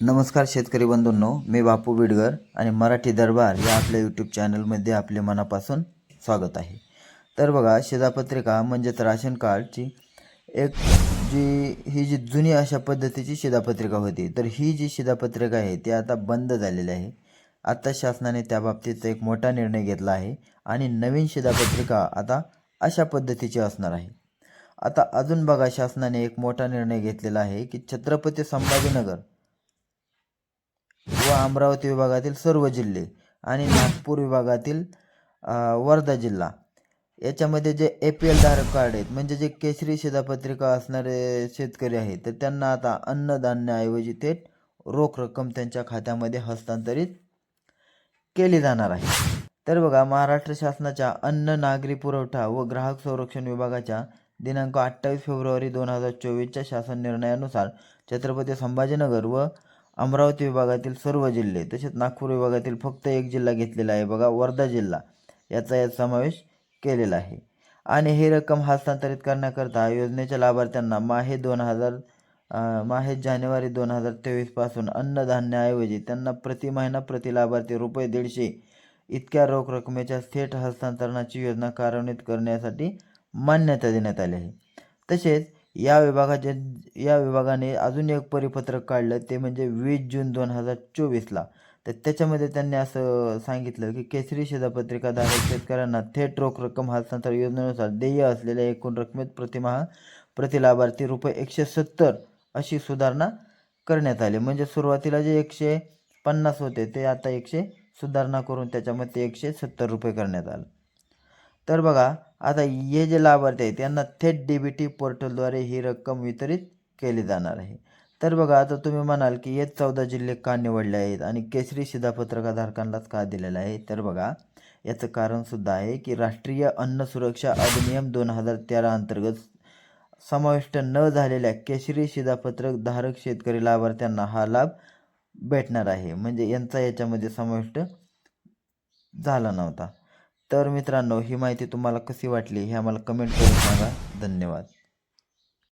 नमस्कार शेतकरी बंधूंनो मी बापू बिडगर आणि मराठी दरबार या आपल्या यूट्यूब चॅनलमध्ये आपले मनापासून स्वागत आहे. तर बघा शिधापत्रिका म्हणजेच राशन कार्डची एक जी ही जी जुनी अशा पद्धतीची शिधापत्रिका होती. तर ही जी शिधापत्रिका आहे ती आता बंद झालेली आहे. आत्ता शासनाने त्याबाबतीत एक मोठा निर्णय घेतला आहे आणि नवीन शिधापत्रिका आता अशा पद्धतीची असणार आहे. आता अजून बघा शासनाने एक मोठा निर्णय घेतलेला आहे की छत्रपती संभाजीनगर व अमरावती विभागातील सर्व जिल्हे आणि नागपूर विभागातील वर्धा जिल्हा. याच्यामध्ये जे ए पी एल धारक कार्ड आहेत म्हणजे जे केसरी शिधापत्रिका असणारे शेतकरी आहेत तर त्यांना आता अन्नधान्याऐवजी थेट रोख रक्कम त्यांच्या खात्यामध्ये हस्तांतरित केली जाणार आहे. तर बघा महाराष्ट्र शासनाच्या अन्न नागरी पुरवठा व ग्राहक संरक्षण विभागाच्या दिनांक अठ्ठावीस फेब्रुवारी दोन हजार चोवीसच्या शासन निर्णयानुसार छत्रपती संभाजीनगर व अमरावती विभागातील सर्व जिल्हे तसेच नागपूर विभागातील फक्त एक जिल्हा घेतलेला आहे बघा वर्धा जिल्हा. याचा यात समावेश केलेला आहे. आणि ही रक्कम हस्तांतरित करण्याकरता योजनेच्या लाभार्थ्यांना माहे दोन हजार माहे जानेवारी दोन हजार तेवीसपासून अन्नधान्याऐवजी त्यांना प्रति महिना प्रति लाभार्थी रुपये दीडशे इतक्या रोख रकमेच्या थेट हस्तांतरणाची योजना कार्यान्वित करण्यासाठी मान्यता देण्यात आली आहे. तसेच या विभागाचे या विभागाने अजून एक परिपत्रक काढलं ते म्हणजे वीस जून दोन हजार चोवीसला. तर त्याच्यामध्ये त्यांनी असं सांगितलं की केसरी शिधापत्रिकाधारक शेतकऱ्यांना थेट रोख रक्कम हस्तांतरण योजनेनुसार देय असलेल्या एकूण रकमेत प्रतिमाह प्रतिलाभार्थी रुपये एकशे सत्तर अशी सुधारणा करण्यात आली. म्हणजे सुरुवातीला जे एकशे पन्नास होते ते आता एकशे सुधारणा करून त्याच्यामध्ये एकशे सत्तर रुपये करण्यात आलं. तर बघा आता हे जे लाभार्थी आहेत त्यांना थेट डी बी टी पोर्टलद्वारे ही रक्कम वितरित केली जाणार आहे. तर बघा आता तुम्ही म्हणाल की हे चौदा जिल्हे का निवडले आहेत आणि केसरी शिधापत्रकाधारकांनाच का दिलेलं आहे? तर बघा याचं कारणसुद्धा आहे की राष्ट्रीय अन्न सुरक्षा अधिनियम दोन हजार तेरा अंतर्गत समाविष्ट न झालेल्या केशरी शिधापत्रक धारक शेतकरी लाभार्थ्यांना हा लाभ भेटणार आहे. म्हणजे यांचा याच्यामध्ये समाविष्ट झाला नव्हता. तर मित्रांनो ही माहिती तुम्हाला कशी वाटली हे आम्हाला कमेंट करून सांगा. धन्यवाद.